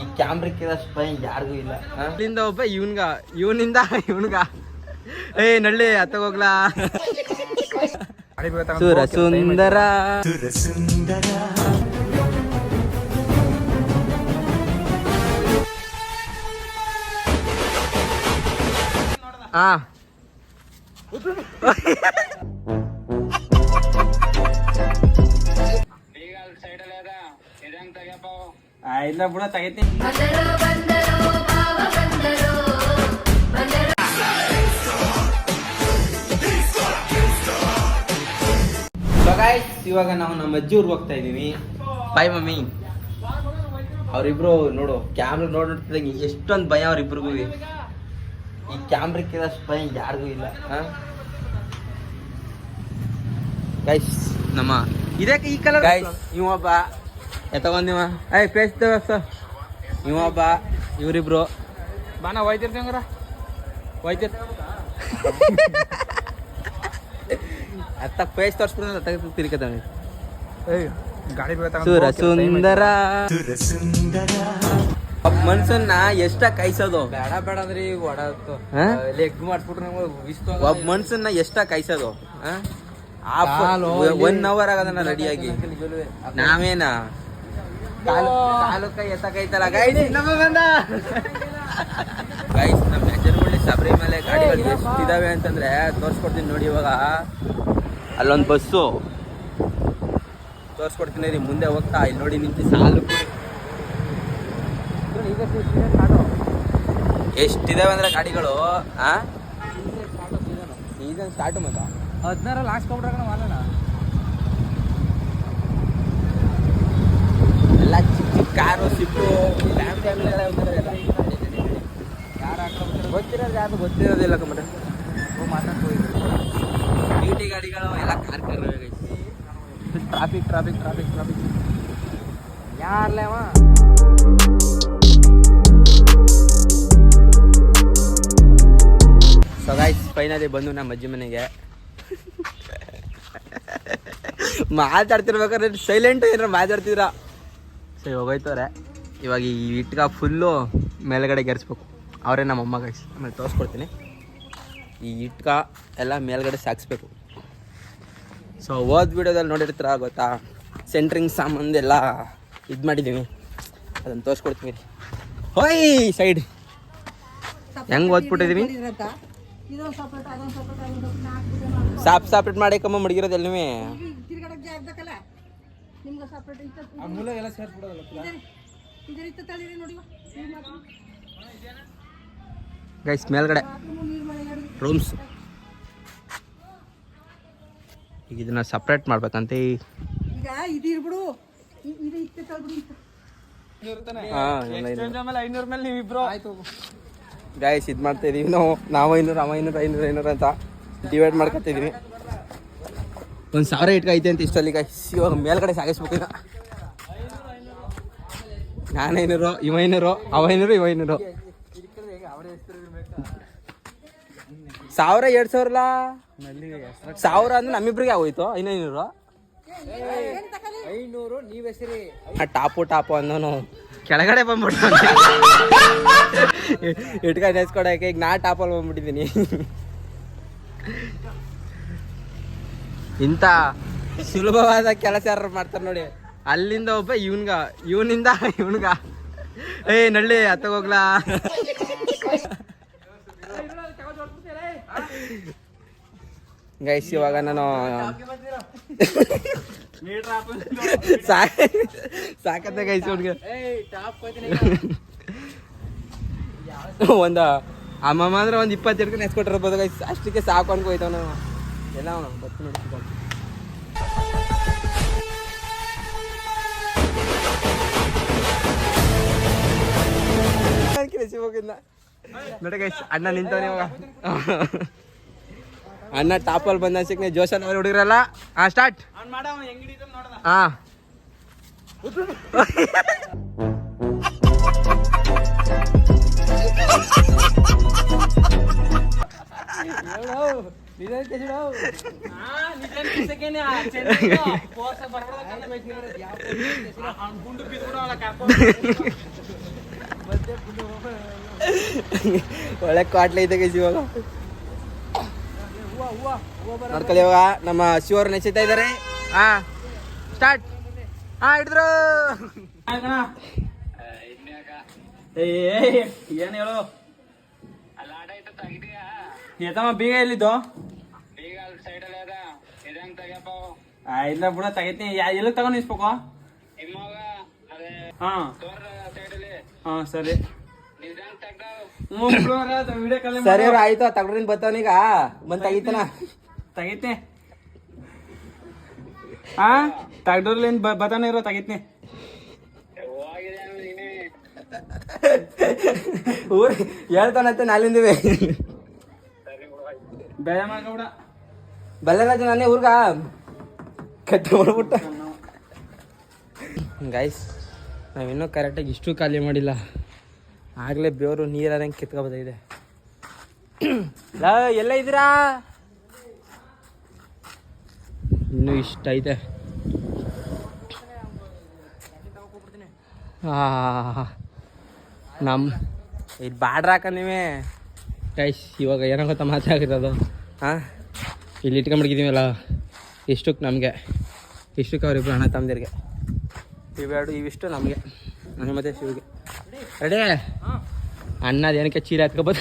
ಈ ಕ್ಯಾಮ್ರಕ್ಕಿರೋ ಸ್ಪೈ ಯಾರಿಗೂ ಇಲ್ಲ? ಇಲ್ಲಿಂದ ಒಬ್ಬ ಇವನ್ಗ, ಇವನಿಂದ ಇವನ್ಗ. ಏ, ನಳ್ಳಿ ಹತ್ತಗೋಗ್ಲಾ ಸುರ ಸುಂದರ ಹಾ ಇಲ್ಲ ಬಿಡ ತಗೈತಿ ಇವಾಗ ನಾವು ನಮ್ಮ ಅಜ್ಜಿ ಊರ್ಗೆ ಹೋಗ್ತಾ ಇದೀವಿ ಬಾಯ್ ಮಮ್ಮಿ. ಅವ್ರಿಬ್ರು ನೋಡು ಕ್ಯಾಮ್ರ ನೋಡ್ ನೋಡ್ತಿದ್ದಂಗೆ ಎಷ್ಟೊಂದು ಭಯ ಅವ್ರಿಬ್ರಿಗೂ ಈ ಕ್ಯಾಮ್ರಕ್ಕಿರೋಷ್ಟು ಭಯ ಯಾರಿಗೂ ಇಲ್ಲ? ಗೈಸ್ ನಮ್ಮ ಇದಕ್ಕೆ ಈ ಕಲರ್ ಗೈಸ್ ಇವೊಬ್ಬ ಎತ್ತಗೊಂದಿವ ಏಯ್ ಪೇಸ್ತೇವ ಸರ್ ಬಾ ಇವರಿಬ್ರು. ಬಾನ ಹೋಯ್ತಿರ್ತೀವಂಗ್ರ ಹೋಯ್ತಿರ್. ಅತ್ತ ಪೇಸ್ ತೋರಿಸ್ಬಿಡ ತೆಗೆದು ತಿರ್ಕತಾನೆ ಗಾಡಿ ಸುರ ಸುಂದರ. ಒಬ್ಬ ಮನ್ಸನ್ನ ಎಷ್ಟ ಕಾಯ್ಸೋದು ಬೇಡ ಬೇಡ ಅಂದ್ರೆ ಈಗ? ಲೆಗ್ ನಮ್ಗೆ ಒಬ್ಬ ಮನ್ಸನ್ನ ಎಷ್ಟ ಕಾಯ್ಸೋದು ಒನ್ ಅವರ್ ಆಗದನ್ನ ರೆಡಿಯಾಗಿ ನಾವೇನ? ಕಾಲು ಕಾಲು ಕೈ ಎತ್ತ ಕೈತಲ್ಲ ಗೈಸ್ ನಮ್ಮ ಬಂದ. ಗೈಸ್ ನಮ್ಮ ಹೆಜ್ಜನಹಳ್ಳಿ ಶಬರಿಮಲೆ ಗಾಡಿಗಳು ಎಷ್ಟಿದಾವೆ ಅಂತಂದ್ರೆ ತೋರಿಸ್ಕೊಡ್ತೀನಿ ನೋಡಿ ಇವಾಗ. ಅಲ್ಲೊಂದು ಬಸ್ಸು. ತೋರ್ಸ್ಕೊಡ್ತೀನಿ ರೀ ಮುಂದೆ ಹೋಗ್ತಾ ಇಲ್ಲಿ ನೋಡಿ ನಿಂತು ಸಾಲು. ಎಷ್ಟಿದಾವೆ ಅಂದ್ರೆ ಗಾಡಿಗಳು ಆ? ಸೀಸನ್ ಸ್ಟಾರ್ಟ್ ಮತ್ತ? ಹದಿನಾರ ಲಾಸ್ಟ್ ಕೊಬಿಟ್ರೆ ಎಲ್ಲ ಚಿಕ್ಕ ಚಿಕ್ಕ ಕಾರು ಸಿಪ್ಪು ಫ್ಯಾಮಿಲಿ ಫ್ಯಾಮಿಲಿ ಎಲ್ಲ ಯಾರು ಹಾಕ್ಬಿಟ್ರೆ ಗೊತ್ತಿರೋದು ಯಾರು ಗೊತ್ತಿರೋದಿಲ್ಲ ಕಮ್ಮಟ ಮಾತಾಡ್ಬೋದು ಟಿ ಗಾಡಿಗಳು ಎಲ್ಲ car car traffic traffic traffic traffic ಯಾರ್ಲೇವ so guys finally ಬಂದು ನಮ್ಮ ಅಜ್ಜಿ ಮನೆಗೆ. ಮಾತಾಡ್ತಿರ್ಬೇಕಾದ್ರೆ ಸೈಲೆಂಟ್ ಏನಾರ ಮಾತಾಡ್ತಿದ್ರ? ಸೊ ಇವಾಗ ಹೋಯ್ತವ್ರೆ ಇವಾಗ ಈ ಇಟ್ಕ ಫುಲ್ಲು ಮೇಲ್ಗಡೆ ಗೆರೆಸ್ಬೇಕು. ಅವರೇ ನಮ್ಮ ಅಮ್ಮ ಗೈಸ್ ಆಮೇಲೆ ತೋರಿಸ್ಕೊಡ್ತೀನಿ. ಈ ಇಟ್ಕ ಎಲ್ಲ ಮೇಲ್ಗಡೆ ಸಾಗಿಸ್ಬೇಕು ಸೊ ಓದ್ ವಿಡಿಯೋದಲ್ಲಿ ನೋಡಿರ್ತೀರ ಗೊತ್ತಾ? ಸೆಂಟ್ರಿಂಗ್ ಸಾಮಾನು ಎಲ್ಲ ಇದು ಮಾಡಿದ್ದೀವಿ ಅದನ್ನು ತೋರಿಸ್ಕೊಡ್ತೀನಿ. ಹೋಯ್ ಸೈಡ್ ಹೆಂಗೆ ಓದ್ಬಿಟ್ಟಿದ್ದೀವಿ ಸಾಪ್ ಸಾಪ್ರೇಟ್ ಮಾಡಿ ಕಮ್ಮ ಜಾಗದಕ್ಕಲ್ಲ ನಿಮ್ಗೆ ಸಪ್ರೇಟ್ ಇತ್ತ ಆ ಮೂಲ ಎಲ್ಲ ಸೇರ್ಸ್ಬಿಡೋದಲ್ಲ ಇದರ ಇತ್ತ ತಳಿರಿ ನೋಡಿ ಗೈಸ್ ಮೇಲ್ಗಡೆ. ರೂಮ್ಸ್ ಈಗ ಇದನ್ನ ಸಪ್ರೇಟ್ ಮಾಡ್ಬೇಕಂತ. ಈಗ ಇದು ಇರ್ಬಿಡು. ಇದು ಇತ್ತೆ ತಳ್ಬಿಡು ಆಯ್ತು. ಗೈಸ್ ಇದು ಮಾಡ್ತಾ ಇದೀವಿ ನಾವು. ನಾವು ಐನೂರು ಅವ ಐನೂರು ಐನೂರು ಐನೂರು ಅಂತ ಡಿವೈಡ್ ಮಾಡ್ಕೊತಿದೀವಿ. ಒಂದು ಸಾವಿರ ಇಟ್ಕೋ ಐತೆ ಅಂತ ಇಷ್ಟಲ್ಲಿ ಗಾಯ್ಸ್ ಇವಾಗ ಮೇಲ್ಗಡೆ ಸಾಗಿಸ್ಬೇಕು ಈಗ ಇವೈನೂರು ಅವ ಐನೂರು ಇವ ಐನೂರು ಸಾವಿರ ಎರಡು ಸಾವಿರ ಸಾವಿರ ಅಂದ್ರೆ ನಮ್ಮಿಬ್ರಿಗೆ ಆಗೋಯ್ತು ಐನೈನೂರು ಐನೂರು ಟಾಪು ಟಾಪು ಅನ್ನೋನು ಕೆಳಗಡೆ ಬಂದ್ಬಿಟ್ಟು ಇಟ್ಕೊಂಡು ನೆಸ್ಕೊಡಕ್ಕೆ. ಈಗ ನಾ ಟಾಪಲ್ಲಿ ಬಂದ್ಬಿಟ್ಟಿದ್ದೀನಿ. ಇಂಥ ಸುಲಭವಾದ ಕೆಲಸ ಯಾರು ಮಾಡ್ತಾರೆ ನೋಡಿ. ಅಲ್ಲಿಂದ ಒಬ್ಬ ಇವನ್ಗ, ಇವನಿಂದ ಇವನ್ಗ. ಏ, ನಳ್ಳಿ ಹತ್ತಗೋಗ್ಲಾ ಗೈಸ್ ಇವಾಗ ನಾನು ಸಾಕತ್ತ ಗೈಸ್ ಹುಡ್ಗ ಒಂದು ಅಮ್ಮಮ್ಮ ಅಂದ್ರೆ ಒಂದು ಇಪ್ಪತ್ತು ಹಿಡ್ಕೊಂಡು ಎಸ್ಕೊಟ್ಟಿರ್ಬೋದು ಗೈಸ್ ಅಷ್ಟಕ್ಕೆ ಸಾಕು ಅನ್ಕೋಯ್ತವ ನಾವು. ಎಲ್ಲ ಬತ್ತು ನಡೆಸಿಕೊಂಡು ನೋಡ್ತಿದ್ದಾನೆ ನೋಡಿ ಗೈಸ್ ಅಣ್ಣ ನಿಂತವನೇ ಇವಾಗ. ಅಣ್ಣ ಟಾಪಲ್ಲಿ ಬಂದ ಸಿಕ್ನೆ ಜೋಶನ್ ಅವ್ರು ಹುಡುಗರಲ್ಲ. ಹಾ ಸ್ಟಾರ್ಟ್ ಹಾ ಒಳ್ಳೆ ಕ್ವಾಟ್ಲೆ ಇದೆ ಗೈಸ್ ಇವಾಗ. ನೋಡ್ಕೊಳ್ಳಿ ಇವಾಗ ನಮ್ಮ ಶಿವರು ನೆಚ್ಚಿತಾ ಇದ್ದಾರೆ. ಹಾ ಸ್ಟಾರ್ಟ್ ಹಾ, ಹಿಡಿದ್ರು. ಏನ್ ಹೇಳು? ಬೀಗ ಎಲ್ಲಿದ್ದು ಆ, ಇಲ್ಲ ಬಿಡ ತಗೈತೀನಿ ಎಲ್ಲ ತಗೊಂಡ್ ನಿಲ್ಸ್ಬೇಕು ಹಾ ಹಾ ಸರಿ ಹ್ಞೂ ಬಿಡು ಮಾರ್ರೆ, ಅದು ವಿಡಿಯೋ ಕಾಲ್ ಸರಿ ಅವ್ರು ಆಯ್ತು ತಗೊಂಡ್ರಿಂದ ಬರ್ತಾವನೀಗ ಬಂದ್ ತೆಗಿತಾನ ತಗೈತೆ ಹಾ ತಗ್ಡೋರ್ಲೇನ್ ಬತಾನೆ ಇರೋ ತಗೈತೀನಿ ಊರ್ ಹೇಳ್ತಾನಂತೆ ನಾಲಿಂದಿವೆ ಬೇರೆ ಮಾಡ್ಕೊಬಿಡ ಬಲ್ಲರಾಜ ನಾನೇ ಊರ್ಗ ಕಟ್ಟಿ ಮಾಡ್ಬಿಟ್ಟ ಗೈಸ್ ನಾವಿನ್ನೂ ಕರೆಕ್ಟಾಗಿ ಇಷ್ಟು ಖಾಲಿ ಮಾಡಿಲ್ಲ. ಆಗಲೇ ಬೇವರು ನೀರಂಗೆ ಕಿತ್ಕೊಬೋದಾಗಿದೆ ಎಲ್ಲ ಇದ್ದೀರಾ? ಇನ್ನೂ ಇಷ್ಟ ಐತೆ. ನಮ್ಮ ಇದು ಬಾಡ್ರ ಹಾಕ ನೀವೇ. ಗೈಸ್ ಇವಾಗ ಏನೋ ಗೊತ್ತಾ ಮಾತಾಗಿರೋದು ಹಾಂ ಇಲ್ಲಿ ಇಟ್ಕೊಂಡ್ಬಿಟ್ಟಿದ್ದೀವಲ್ಲ ಇಷ್ಟಕ್ಕೆ ನಮಗೆ, ಇಷ್ಟಕ್ಕೆ ಅವರಿಬ್ರು ಅಣ್ಣ ತಮ್ಮದಿರಿಗೆ ಇವೆರಡು ಇವಿಷ್ಟು ನಮಗೆ ಮತ್ತೆ ಶಿವಿಗೆ. ರೆಡಿ? ಅಣ್ಣದ ಏನಕ್ಕೆ ಚೀಲ ಹತ್ಕೋಬೋದು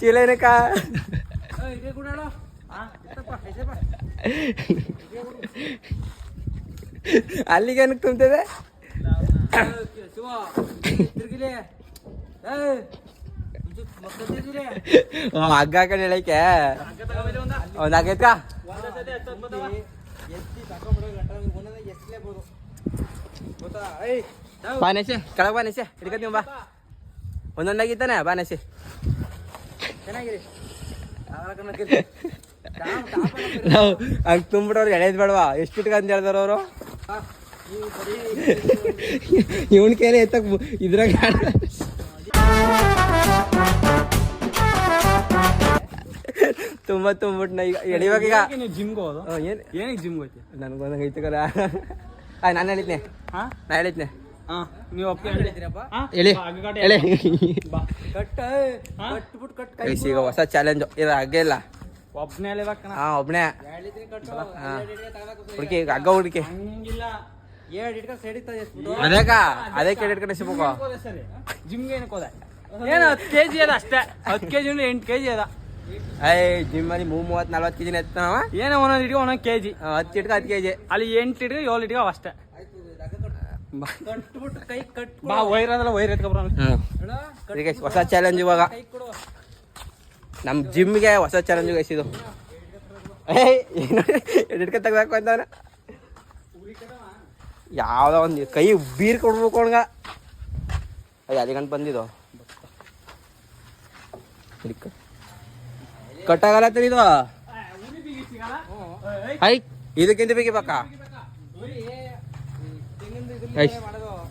ಚೀಲ ಏನಕ್ಕ? ಅಲ್ಲಿಗೆ ಏನಕ್ಕೆ ತುಂಬ್ತದೆ? ಹಗ್ಗ ಹಾಕೊಂಡು ಹೇಳಕ್ಕೆ. ಒಂದ್ ಎತ್ಕ. ಬಾನೇಸಿ ಕೆಳಗೆ ಬಾನೇಸಿ ಹಿಡ್ಕೊತೀವಿ ಬಾ. ಒಂದೊಂದಾಗಿತ್ತಾನೆ ಬಾನೇಸಿ ನಾವು ಹಂಗೆ ತುಂಬಿಡೋರು ಎಳೆದ್ ಬೇಡವಾ? ಎಷ್ಟು ಇಟ್ಕಂತ ಹೇಳ್ದಾರ ಅವರು? ಇವನ್ ಕೈಲಿ ಎತ್ತಕ್ ಇದ್ರಾಗ ತುಂಬ ತುಂಬಿಟ್ಟು ನಾ ಈಗ ಎಳಿವಾಗ ಈಗ ನೀನು ಜಿಮ್ಗೆ ಹೋದು ಏನು ಏನಕ್ಕೆ ಏನಿಗೆ ಜಿಮ್ಗೆ ಹೋಯ್ತಿ ನನಗೊಂದಂಗೆ ಐತೆ ಕರ ಆಯ್ ನಾನು ಹೇಳಿದ್ನೆ. ಹಾ? ನಾ ಹೇಳಿದ್ನೆ. ಹಾಂ ನೀವು ಒಪ್ಪಿಗೆ ಹೇಳಿದ್ದೀರಪ್ಪ. ಹೇಳಿ ಬಾ, ಹಗ್ಗಗಾಡಿ ಎಳಿ. ಬಾ. ಹಾ? ಗೈಸ್, ಈಗ ಹೊಸ ಚಾಲೆಂಜ್ ಇದು ಹಾಗೆ ಇಲ್ಲ. ಒಬ್ನೇ ಅಲ್ಲಿಬೇಕಣ ಹಾ ಒಬ್ನೇ. ಹಾ. ಹುಡುಕಿ ಈಗ ಹಗ್ಗ ಹುಡುಕಿ. ಹಂಗಿಲ್ಲ. ಅದೇಕ ಅದೇ ಕೇಳಿ ಇಟ್ಕೊಂಡು ಸಿಗ್ಬೇಕು ಜಿಮ್ಗೆ ಏನಕ್ಕೆ ಹೋದೆ ಏನು ಹತ್ತು ಕೆ ಜಿ ಅದ ಅಷ್ಟೇ. ಹತ್ತು ಕೆ ಜಿ ಎಂಟು ಕೆ ಜಿ ಅದ. ಐ ಜಿಮ್ಮಲ್ಲಿ ಮೂವ್ ಮೂವತ್ತು ನಲ್ವತ್ತು ಕೆ ಕೆಜಿ ಎತ್ತಾವ ಏನೋ ಒಂದೊಂದು ಇಟ್ಕೊ ಒಂದೊಂದು ಕೆ ಜಿ ಹತ್ತು ಇಟ್ಕ ಹತ್ತು ಕೆ ಜಿ ಅಲ್ಲಿ ಎಂಟು ಇಟ್ಕೊ ಏಳು ಇಟ್ಕೊ ಅಷ್ಟೇ. ಬಾ. ವೈರ್ ಅದಲ್ಲ ವೈರ್ ಎತ್ಕೊಬ್ರ ಈಗ ಹೊಸ ಚಾಲೆಂಜ್ ಇವಾಗ. ನಮ್ಮ ಜಿಮ್ಗೆ ಹೊಸ ಚಾಲೆಂಜ್ ಗೈಸಿದು ಏಯ್ ಹಿಡ್ಕ ತೆಗ್ದಾಕು ಅಂತವನ? ಯಾವುದೋ ಒಂದು ಕೈ ಬೀರ್ ಕೊಡ್ಬೇಕು ಅವನ್ಗ. ಅಯ್ಯ ಅದು ಗಂಟು ಬಂದಿದ್ದು. ಕಟ್ಟಾಗಲ್ಲ ಇದು ಐ. ಇದಕ್ಕಿಂತ ಬೇಕಿ ಬಕ್ಕ ಐ.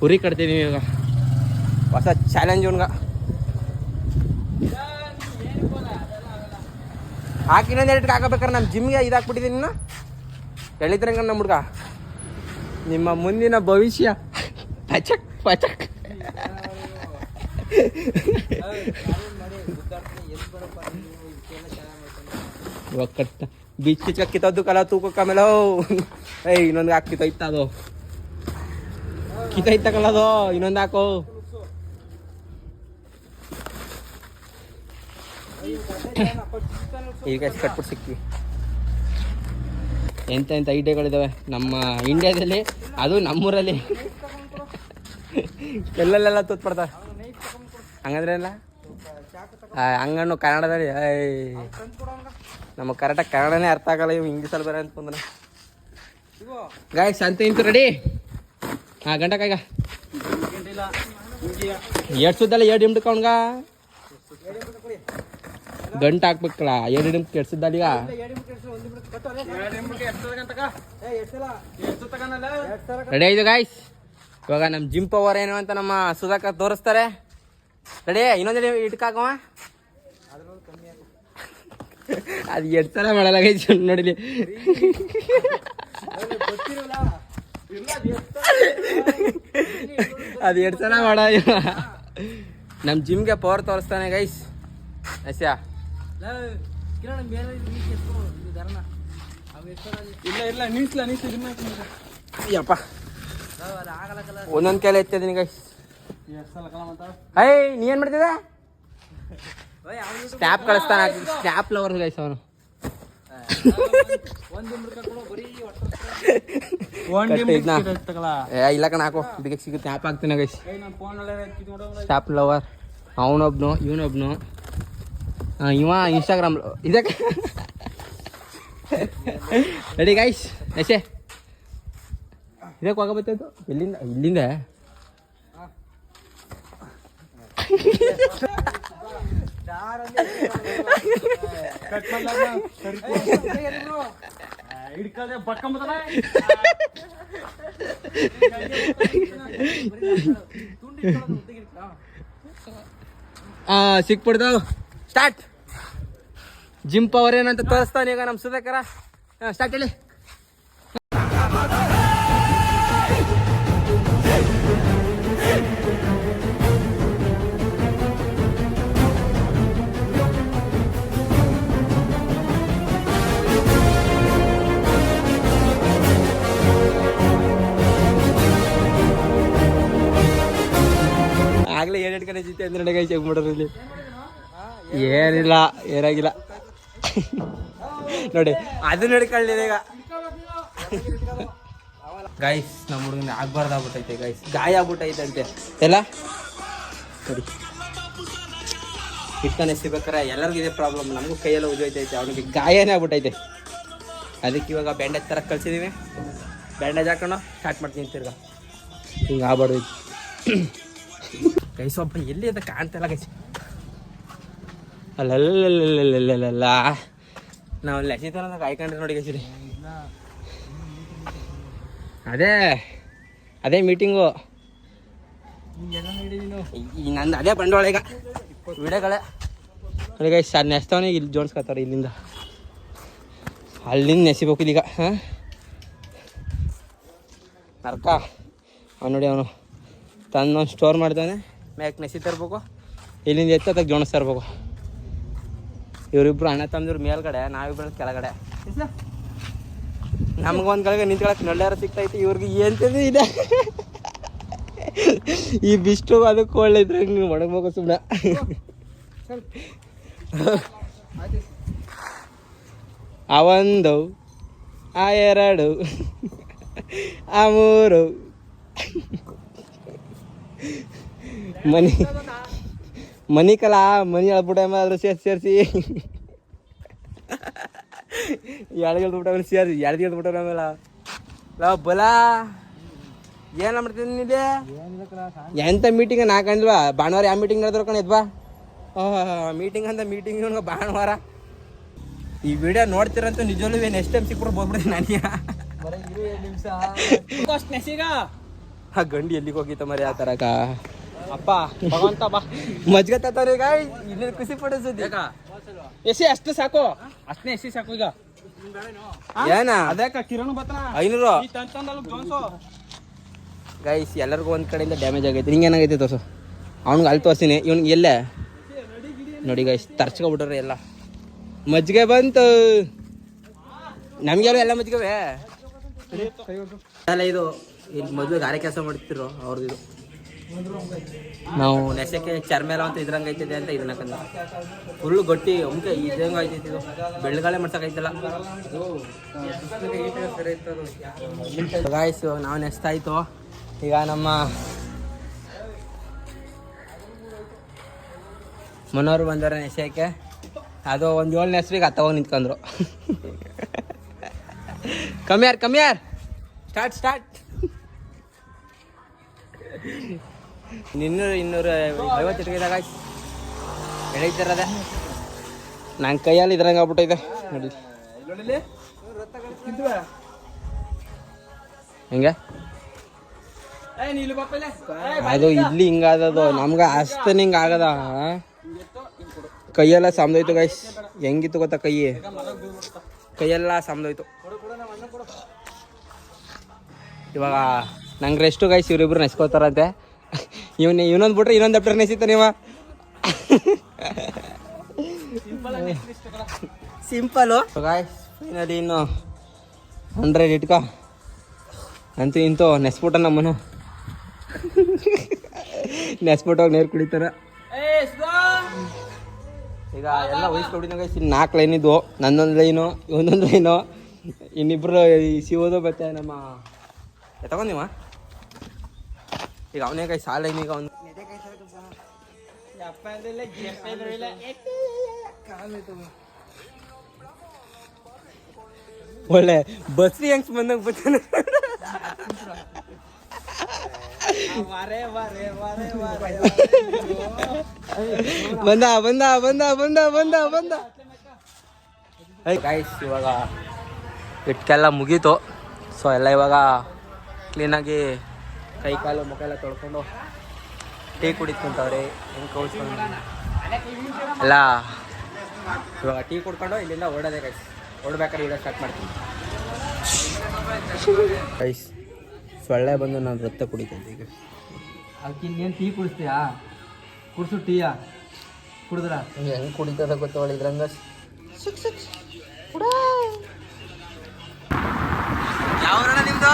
ಉರಿ ಕಟ್ತೀನಿ ಇವಾಗ ಹೊಸ ಚಾಲೆಂಜ್ ಉಣ್ಗ ಹಾಕಿ ಇನ್ನೊಂದು ಎರಡು ಹಾಕಬೇಕಾರೆ ನಮ್ಮ ಜಿಮ್ಗೆ ಇದಾಕ್ಬಿಟ್ಟಿದ್ದೀನಿ ನಾ ಹೇಳಿದ್ರಂಗ ನಮ್ಮ ಹುಡ್ಗ. ನಿಮ್ಮ ಮುಂದಿನ ಭವಿಷ್ಯ. ಪಚಕ್ ಪಚಕ್. ಒಕ್ಕಟ್ಟ ಬೀಚ್ ಕಿಚ್ ಕಿತ್ತದ್ದು ಕಲ ತೂಕ ಆಮೇಲೆ ಏಯ್ ಇನ್ನೊಂದು ಹಾಕಿ ಕಿತ್ತೈತ ಅದು ಕಿತ್ತೈತ ಕಲದು ಇನ್ನೊಂದು ಹಾಕೋ ಈಗ ಕಟ್ಬಿಟ್ಟು ಸಿಕ್ತೀವಿ ಎಂತ ಎಂತ ಐಡಿಯಾಗಳಿದಾವೆ ನಮ್ಮ ಇಂಡಿಯಾದಲ್ಲಿ ಅದು ನಮ್ಮೂರಲ್ಲಿ ಎಲ್ಲೆಲ್ಲೆಲ್ಲ ಪಡ್ತ ಹಂಗಂದ್ರೆ ಅಲ್ಲ ಹಂಗಣ್ಣು ಕನ್ನಡದಲ್ಲಿ ಕರೆಕ್ಟ್ ಕರೆಕ್ಟಾಗಿ ಕನ್ನಡನೇ ಅರ್ಥ ಆಗಲ್ಲ ಇವ್ ಇಂಗ್ಲೀಷಲ್ಲಿ ಅಂತ ಅಂತಂದ್ರೆ. ಗಾಯ ಶಾಂತಿ ಇಂತು ರೆಡಿ ಹಾ ಗಂಟೆ ಕಾಯ್ಗ ಎರಡು ಸುದ್ದಲ್ಲ ಎರಡು ಹಿಮ್ಟಕ್ಕೆ ಅವನ್ಗ ಗಂಟು ಹಾಕ್ಬೇಕಲ್ಲ ಎರಡು ನಿಮ್ಗೆ ಕೆಡ್ಸಿದ್ದಲ್ಲ ಈಗ? ರೆಡಿ ಆಯ್ತು ಗಾಯ್ಸ್ ಇವಾಗ ನಮ್ಮ ಜಿಮ್ ಪವರ್ ಏನು ಅಂತ ನಮ್ಮ ಸುಧಾಕರ್ ತೋರಿಸ್ತಾರೆ. ರೆಡಿ ಇನ್ನೊಂದು ಇಟ್ಕಾಕವ ಅದು ಎಷ್ಟು ಸಲ ಮಾಡಲ್ಲ ಗೈಸ್ ನೋಡಿಲಿ. ಅದು ಎರಡು ಸಲ ಮಾಡ. ನಮ್ಮ ಜಿಮ್ಗೆ ಪವರ್ ತೋರಿಸ್ತಾನೆ ಗೈಸ್ ಅಸ್ಯಾ ಇಲ್ಲ ಇಲ್ಲ ನಿಲ್ಸಲ ನಿಲ್ಸ ಯಪ್ಪ. ಒಂದೊಂದು ಕೈಲಿ ಎತ್ತಿದ್ದೀನಿ ಗೈಸ್ ಐ ನೀ ಏನು ಮಾಡ್ತಿದ್ದ ಸ್ನ್ಯಾಪ್ ಕಳಿಸ್ತಾನ ಸ್ಟ್ಯಾಪ್ ಲವರ್ ಗೈಸ್ ಅವನು. ಇಲ್ಲ ಕಣ ಹಾಕೋ. ಬಿಗೆ ಸಿಗುತ್ತೆ ಸ್ನ್ಯಾಪ್ ಹಾಕ್ತೀನಿ ಗೈಸ್ ಸ್ಟ್ಯಾಪ್ ಲವರ್ ಅವನೊಬ್ನು ಇವನೊಬ್ನು. ಇವ ಇನ್ಸ್ಟಾಗ್ರಾಮ್ ಇದಕ್ಕೆ ರೆಡಿ ಗೈಸ್ ಎಸೆ. ಇದಕ್ಕೆ ಹೋಗಬತ್ತೈತು ಇಲ್ಲಿಂದ ಇಲ್ಲಿಂದ? ಹಿಡ್ಕದೆ ಸ್ಟಾರ್ಟ್ ಜಿಮ್ ಪವರ್ ಏನಂತ ತೋರಿಸ್ತಾನೆ ಈಗ ನಮ್ಮ ಸುಧಾಕರ. ಸ್ಟಾರ್ಟ್ ಹೇಳಿ. ಆಗ್ಲೇ ಏಳೆಂಟು ಕಡೆ ಜಿತ್ತೆ ಅಂದ್ರೆ ನನಗೆ ಚೆಕ್ ಏನಿಲ್ಲ, ಏನಾಗಿಲ್ಲ. ನೋಡಿ ಅದು ನಡ್ಕೊಳ್ಳಿ ಈಗ. ಗಾಯ್ಸ್ ನಮ್ಮ ಹುಡುಗನ ಆಗ್ಬಾರ್ದಾಗ್ಬಿಟ್ಟೈತೆ ಗಾಯ್ಸ್ ಗಾಯ ಆಗ್ಬಿಟ್ಟೈತೆ ಅಂತೆ ಎಲ್ಲ? ನೋಡಿ. ಇಟ್ಕೊಂಡು ಸಿಗ್ಬೇಕಾರೆ ಎಲ್ಲರಿಗೂ ಇದೇ ಪ್ರಾಬ್ಲಮ್ ನಮಗೂ ಕೈಯೆಲ್ಲ ಉಜ್ಜೋಯ್ತೈತೆ ಅವನಿಗೆ ಗಾಯನೇ ಆಗ್ಬಿಟ್ಟೈತೆ. ಅದಕ್ಕೆ ಇವಾಗ ಬ್ಯಾಂಡೇಜ್ ಥರ ಕಳ್ಸಿದೀವಿ. ಬ್ಯಾಂಡೇಜ್ ಹಾಕೊಂಡು ಸ್ಟಾರ್ಟ್ ಮಾಡ್ತೀನಿ ತಿರ್ಗ. ಹಿಂಗೆ ಆಗ್ಬಾರ್ದು. ಗೈಸ್ ಒಬ್ಬ ಎಲ್ಲಿ ಅಂತ ಕಾಣ್ತಿಲ್ಲ ಗೈಸ್. ಅಲ್ಲಲ್ಲಲ್ಲಲ್ಲಲ್ಲಲ್ಲ ನಾವು ಲೆಸಿ ಥರ ಕಾಯ್ಕೊಂಡ್ರೆ ನೋಡಿ ಗೈಸಿರಿ ಅದೇ ಅದೇ ಮೀಟಿಂಗು ನಂದು ಅದೇ ಬಂಡವಾಳ ಈಗ. ವಿಡಿಯೋಗಳೇ ನೋಡಿ ಗೈಸ್ ಅದು ನೆಸ್ತವನಿಗೆ ಇಲ್ಲಿ ಜೋಡಿಸ್ಕೊತಾರೆ ಇಲ್ಲಿಂದ. ಅಲ್ಲಿಂದ ನೆಸಿಬೇಕು ಇಲ್ಲಿಗ ಹಾಂ? ನರ್ಕ. ಅವ್ನು ನೋಡಿ ಅವನು ತಂದೊಂದು ಸ್ಟೋರ್ ಮಾಡ್ತಾನೆ ಮ್ಯಾಕ್ ನೆಸಿ ತರ್ಬೇಕು ಇಲ್ಲಿಂದ ಎತ್ತ ಅದಕ್ಕೆ ಜೋಣಸ್ ತರ್ಬೇಕು ಇವರಿಬ್ರು ಅಣ್ಣ ತಂದಿರು ಮೇಲ್ಗಡೆ, ನಾವಿಬ್ರು ಕೆಳಗಡೆ. ನಮ್ಗೊಂದು ಕಡೆಗೆ ನಿಂತ್ಕೊಳಕ್ಕೆ ನಳ್ಳ್ಯಾರ ಸಿಗ್ತೈತಿ, ಇವ್ರಿಗೆ ಎಂತದ್ದು ಇದೆ? ಈ ಬಿಷ್ಟು ಅದಕ್ಕೆ ಒಳ್ಳೆ ಇದ್ರೆ ನೀವು ಒಣಗ್ಬೇಕು ಸುಮ್ಮನೆ ಆ ಒಂದು ಆ ಎರಡು, ಆ ಮೂರು. ಮನಿ ಮನಿ ಕಲ ಮನಿ ಹೇಳ್ಬಿಟ್ಟ ಆದ್ರೂ ಸೇರ್ಸಿ ಸೇರಿಸಿ. ಎಳ್ದು ಹೇಳ್ಬಿಟ್ಟ ಸೇರಿ ಎಳ್ದು ಹೇಳ್ಬಿಟ್ಟ ಆಮೇಲೆ ಲವ್ ಬಲ. ಏನ ಮಾಡ್ತೀನಿ ನಿದೆ ಎಂತ ಮೀಟಿಂಗ್ ನಾ ಕಂಡ್ವಾ ಭಾನುವಾರ ಯಾವ ಮೀಟಿಂಗ್ ನಡೆದ್ರು ಕಣ ಇದ್ವಾ ಮೀಟಿಂಗ್ ಅಂತ ಮೀಟಿಂಗ್ ಭಾನುವಾರ. ಈ ವಿಡಿಯೋ ನೋಡ್ತಿರಂತ ನಿಜವಲ್ಲೂ ಎಷ್ಟು ಟೈಮ್ ಸಿಕ್ಬಿಟ್ಟು ಬಂದ್ಬಿಡ್ತೀನಿ ನನಗೆ ನಿಮಿಷ. ಆ ಗಂಡಿ ಎಲ್ಲಿಗೆ ಹೋಗಿತ್ತ ಮರಿ ಆ ತರಕ? ಅಪ್ಪ ಭಗವಂತ ಬಾ. ಮಜ್ಗೆ ತತ್ತಾರ ಈಗ ಇನ್ನೇನು ಖುಷಿ ಪಡಿಸೋದು. ಎಸಿ ಅಷ್ಟು ಸಾಕು. ಅಷ್ಟನೇ ಎಸಿ ಸಾಕು ಈಗ. ಏನ? ಅದಕ್ಕ ಕಿರಣ್ ಬತ್ತನ ಐನೂರು. ಗೈಸ್ ಎಲ್ಲರಿಗೂ ಒಂದ್ ಕಡೆಯಿಂದ ಡ್ಯಾಮೇಜ್ ಆಗೈತೆ. ಹಿಂಗ ಏನಾಗೈತೆ ತೋರ್ಸು? ಅವ್ನಿಗೆ ಅಲ್ಲಿ ತೋರಿಸ್ತೀನಿ. ಇವ್ನಿಗೆ ಎಲ್ಲೇ ನೋಡಿ ಗೈಸ್ ತರ್ಚ್ಕೊಬಿಟ್ರಿ ಎಲ್ಲ. ಮಜ್ಜಿಗೆ ಬಂತು. ನಮ್ಗೆಲ್ಲ ಎಲ್ಲ ಮಜ್ಜಿಗೆ ಅಲ್ಲ ಇದು ಇಲ್ಲಿ ಮೊದಲು ಗಾರೆ ಕೆಲಸ ಮಾಡ್ತಿರೋ ಅವ್ರದ್ದು ಇದು. ನಾವು ನೆಸಕ್ಕೆ ಚರ್ಮೇಲ ಅಂತ ಇದ್ರಂಗೆ ಐತಿದೆ ಅಂತ ಇದನ್ನ ಕಂದ ಫುಲ್ಲು ಗಟ್ಟಿ ಅಮ್ಕೆ ಇದಂಗೆ ಐತೈತಿ ಇದು. ಬೆಳ್ಗಾಳೆ ಗಾಯ್ಸ್ ನಾವು ನೆಸ್ತಾಯಿತು ಈಗ ನಮ್ಮ ಮನೋರು ಬಂದವ್ರೆ ನೆಸಕ್ಕೆ. ಅದು ಒಂದು ಏಳು ನೆಸ್ರಿಗೆ ಹತ್ತ ಹೋಗಿ ನಿಂತ್ಕೊಂಡ್ರು. ಕಮ್ಮಿ ಯಾರು ಸ್ಟಾರ್ಟ್ ಸ್ಟಾರ್ಟ್ ಇನ್ನೂರು ಇನ್ನೂರ ಐವತ್ತು ಇಟ್ಕಿದಾಗ ಎಳೀತಿರದೆ ನನ್ನ ಕೈಯಲ್ಲಿ ಇದ್ರಂಗೆ ಆಗ್ಬಿಟ್ಟೈತೆ. ನೋಡಿ ಹೆಂಗೆ? ಅದು ಇಲ್ಲಿ ಹಿಂಗಾದದು. ನಮ್ಗೆ ಅಷ್ಟೇ ಹಿಂಗೆ ಆಗದ. ಕೈಯೆಲ್ಲ ಸಾಮ್ದೋಯ್ತು ಗೈಸ್ ಹೆಂಗಿತ್ತು ಗೊತ್ತಾ ಕೈ ಕೈಯೆಲ್ಲ ಸಾಮ್ದೋಯ್ತು. ಇವಾಗ ನಂಗೆ ರೆಸ್ಟು ಗೈಸ್ ಇವ್ರಿಬ್ರು ನೆಸ್ಕೋತಾರಂತೆ ಇವನ್ ಇವನೊಂದು ಬಿಟ್ರೆ ಇನ್ನೊಂದು ದಪ್ಟರ್ ನೆಸಿತಾನೆ ನೀವ ಸಿಂಪಲು ಫೈನಲಿ ಇನ್ನು ಹಂಡ್ರೆಡ್ ಇಟ್ಕೊ. ಅಂತೂ ಇಂತೂ ನೆಸ್ಬಿಟ್ಟ ನಮ್ಮನು ನೆಸ್ಬಿಟ್ಟೋಗಿ ನೀರು ಕುಡಿತಾರ. ಈಗ ಎಲ್ಲ ವಹಿಸ್ಕೊಡಿದಾಗ ಇನ್ನು ನಾಲ್ಕು ಲೈನ್ ಇದ್ವು. ನನ್ನೊಂದು ಲೈನು ಇವನೊಂದು ಲೈನು ಇನ್ನಿಬ್ರು ಸಿಗೋದು ಮತ್ತೆ ನಮ್ಮ ತಗೊಂಡಿವ ಈಗ ಅವನೇ ಕೈ ಸಾಲ ಈಗ ಅವ್ನು ಒಳ್ಳೆ ಬಸ್ ಹೆಂಗ್ಸ್ ಬಂದಂಗ ಬರ್ತಾನೆ ಬಂದ ಬಂದ ಬಂದ ಬಂದ ಬಂದ ಬಂದ ಗಾಯ್ಸ್ ಇವಾಗ ಇಟ್ಕೆಲ್ಲ ಮುಗೀತು. ಸೊ ಎಲ್ಲ ಇವಾಗ ಕ್ಲೀನಾಗಿ ಕೈ ಕಾಲು ಮುಖ ಎಲ್ಲ ತೊಳ್ಕೊಂಡು ಟೀ ಕುಡಿತ್ಕೊಂತವ್ರೆ ಹೆಂಗೆ ಕೌಸ್ಕೊಂಡು ಅಲ್ಲ ಇವಾಗ ಟೀ ಕುಡ್ಕೊಂಡು ಇಲ್ಲಿಂದ ಓಡೋದೇ ಗೈಸ್ ಓಡ್ಬೇಕಾದ್ರೆ ಈಗ ಸ್ಟಾರ್ಟ್ ಮಾಡ್ತೀನಿ. ಗೈಸ್ ಸೊಳ್ಳೆ ಬಂದು ನಾನು ರಕ್ತ ಕುಡಿತೈತೆ ಈಗ. ಅದಕ್ಕೆ ಇನ್ನೇನು ಟೀ ಕುಡಿಸ್ತೀಯಾ? ಕುಡಿಸು ಟೀಯಾ. ಕುಡಿದ್ರ? ಹೆಂಗೆ ಕುಡಿತದ ಗೊತ್ತವಳ ಇದ್ರಂಗ? ಯಾವ ನಿಮ್ದು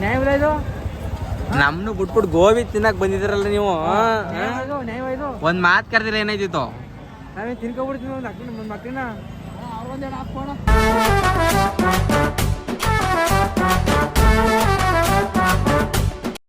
ನ್ಯಾಯ ಇದು ನಮ್ನು ಬಿಟ್ಬಿಟ್ಟು ಗೋಬಿ ತಿನ್ನಕ್ ಬಂದಿದ್ರಲ್ಲ ನೀವು ಒಂದ್ ಮಾತ್ ಕರೆದಿಲ್ಲ ಏನಾಯ್ತಿತ್ತು ನಾವೇ ತಿನ್ಕೊಬಿಡ್ತೀವಿ ಮಕ್ಕಳನ್ನ?